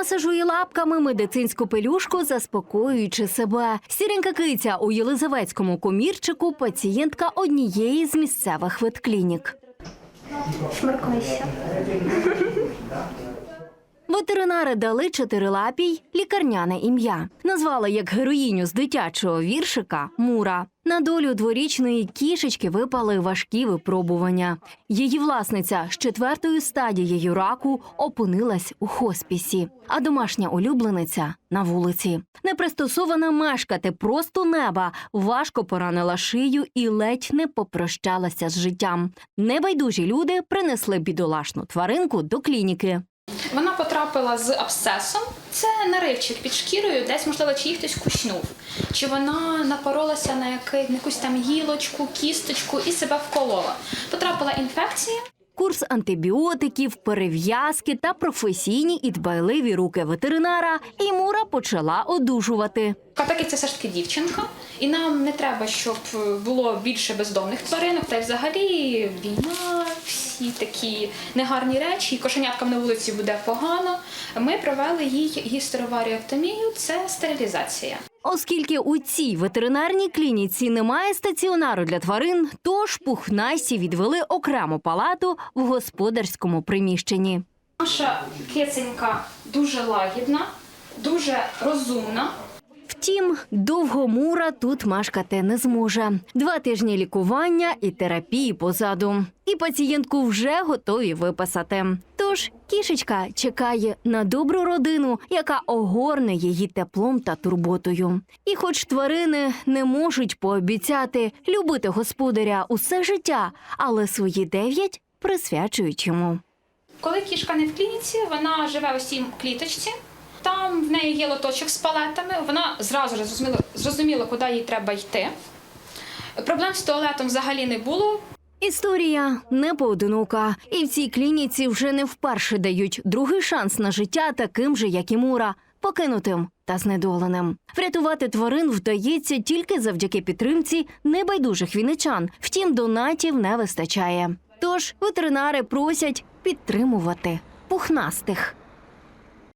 масажує лапками медицинську пелюшку, заспокоюючи себе. Сіренька киця у Єлизаветському комірчику пацієнтка однієї з місцевих ветклінік. Шмаркайся. Ветеринари дали чотирилапій лікарняне ім'я. Назвали як героїню з дитячого віршика Мура. На долю дворічної кішечки випали важкі випробування. Її власниця з четвертою стадією раку опинилась у хоспісі, а домашня улюблениця на вулиці. Непристосована мешкати просто неба, важко поранила шию і ледь не попрощалася з життям. Небайдужі люди принесли бідолашну тваринку до клініки. Вона потрапила з абсцесом. Це наривчик під шкірою, десь, можливо, чи її хтось кушнув, чи вона напоролася на якусь там гілочку, кісточку і себе вколола. Потрапила інфекція. Курс антибіотиків, перев'язки та професійні і дбайливі руки ветеринара, і Мура почала одужувати. Так як це все ж таки дівчинка, і нам не треба, щоб е, було більше бездомних тваринок, та й взагалі війна, всі такі негарні речі, і кошеняткам на вулиці буде погано. Ми провели їй гістероваріоктомію, це стерилізація. Оскільки у цій ветеринарній клініці немає стаціонару для тварин, тож пухнасті відвели окрему палату в господарському приміщенні. Наша киценька дуже лагідна, дуже розумна. Втім, довго Мура тут мешкати не зможе. Два тижні лікування і терапії позаду. Пацієнтку вже готові виписати. Тож кішечка чекає на добру родину, яка огорне її теплом та турботою. І хоч тварини не можуть пообіцяти любити господаря усе життя, але свої дев'ять присвячують йому. Коли кішка не в клініці, вона живе у цій кліточці. Там в неї є лоточок з палетами. Вона зразу зрозуміла, зрозуміла, куди їй треба йти. Проблем з туалетом взагалі не було. Історія не поодинока, і в цій клініці вже не вперше дають другий шанс на життя таким же, як і Мура, покинутим та знедоленим. Врятувати тварин вдається тільки завдяки підтримці небайдужих віничан. Втім, донатів не вистачає. Тож ветеринари просять підтримувати пухнастих.